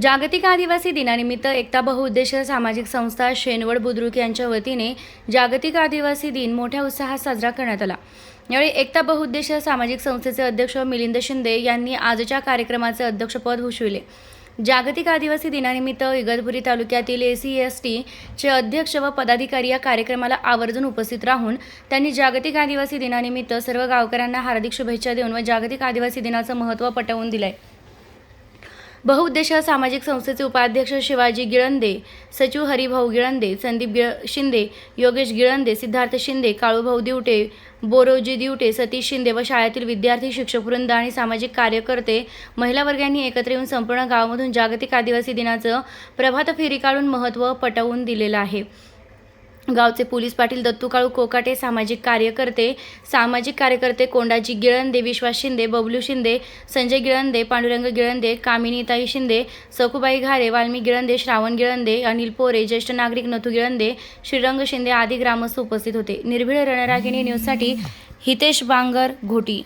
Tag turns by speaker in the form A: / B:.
A: जागतिक आदिवासी दिनानिमित्त एकता बहुउद्देशीय सामाजिक संस्था शेनवड बुद्रुक यांच्या वतीने जागतिक आदिवासी दिन मोठ्या उत्साहात साजरा करण्यात आला. यावेळी एकता बहुउद्देशीय सामाजिक संस्थेचे अध्यक्ष मिलिंद शिंदे यांनी आजच्या कार्यक्रमाचे अध्यक्षपद भूषविले. जागतिक आदिवासी दिनानिमित्त इगतपुरी तालुक्यातील ए सी एस टीचे अध्यक्ष व पदाधिकारी या कार्यक्रमाला आवर्जून उपस्थित राहून त्यांनी जागतिक आदिवासी दिनानिमित्त सर्व गावकऱ्यांना हार्दिक शुभेच्छा देऊन व जागतिक आदिवासी दिनाचं महत्त्व पटवून दिलं आहे बहुउद्देशीय सामाजिक संस्थेचे उपाध्यक्ष शिवाजी गिळंदे सचिव हरिभाऊ गिळंदे संदीप गिळ शिंदे योगेश गिळंदे सिद्धार्थ शिंदे काळूभाऊ दिवटे बोरोजी दिवटे सतीश शिंदे व शाळेतील विद्यार्थी शिक्षकवृंद आणि सामाजिक कार्यकर्ते महिला वर्गांनी एकत्र येऊन संपूर्ण गावामधून जागतिक आदिवासी दिनाचं प्रभात फेरी काढून महत्त्व पटवून दिलेलं आहे. गावचे पोलीस पाटील दत्तू काळू कोकाटे सामाजिक कार्यकर्ते सामाजिक कार्यकर्ते कोंडाजी गिळंदे विश्वास शिंदे बबलू शिंदे संजय गिळंदे पांडुरंग गिळंदे कामिनीताई शिंदे सखुबाई घारे वाल्मी गिळंदे श्रावण गिळंदे अनिल पोरे ज्येष्ठ नागरिक नथू गिळंदे श्रीरंग शिंदे आदी ग्रामस्थ उपस्थित होते. निर्भीड रणरागिणी न्यूजसाठी हितेश बांगर घोटी.